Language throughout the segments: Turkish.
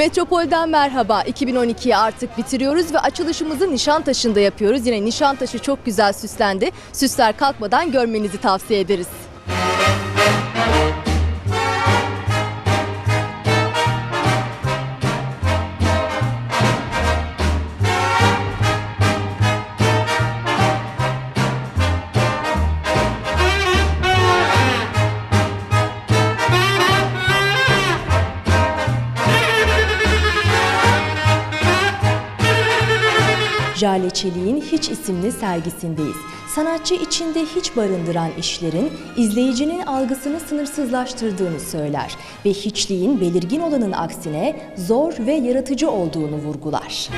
Metropol'den merhaba. 2012'yi artık bitiriyoruz ve açılışımızı Nişantaşı'nda yapıyoruz. Yine Nişantaşı çok güzel süslendi. Süsler kalkmadan görmenizi tavsiye ederiz. Jale Çelik'in Hiç isimli sergisindeyiz. Sanatçı içinde hiç barındıran işlerin izleyicinin algısını sınırsızlaştırdığını söyler ve hiçliğin belirgin olanın aksine zor ve yaratıcı olduğunu vurgular.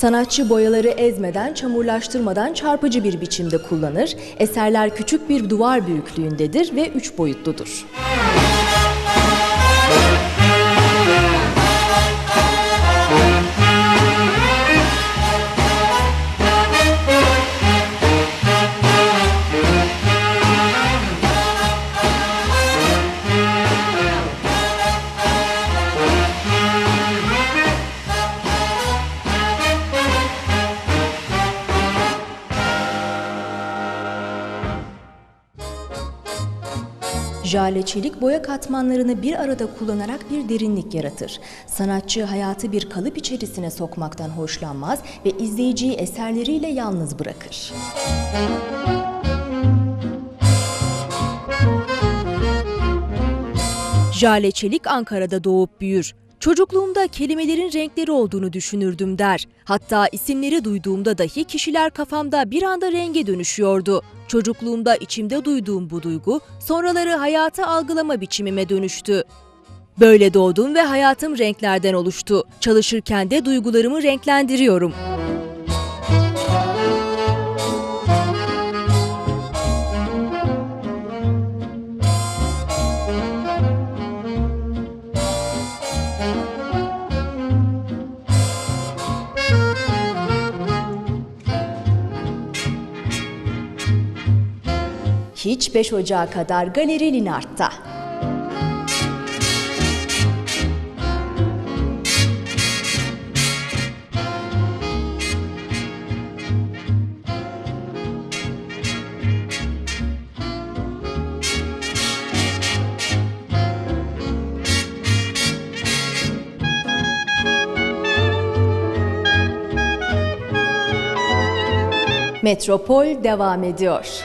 Sanatçı boyaları ezmeden, çamurlaştırmadan çarpıcı bir biçimde kullanır. Eserler küçük bir duvar büyüklüğündedir ve üç boyutludur. Jale Çelik boya katmanlarını bir arada kullanarak bir derinlik yaratır. Sanatçı hayatı bir kalıp içerisine sokmaktan hoşlanmaz ve izleyiciyi eserleriyle yalnız bırakır. Jale Çelik Ankara'da doğup büyür. Çocukluğumda kelimelerin renkleri olduğunu düşünürdüm der. Hatta isimleri duyduğumda dahi kişiler kafamda bir anda renge dönüşüyordu. Çocukluğumda içimde duyduğum bu duygu sonraları hayatı algılama biçimime dönüştü. Böyle doğdum ve hayatım renklerden oluştu. Çalışırken de duygularımı renklendiriyorum. Hiç 5 Ocağı kadar Galeri Linart'ta. Metropol devam ediyor.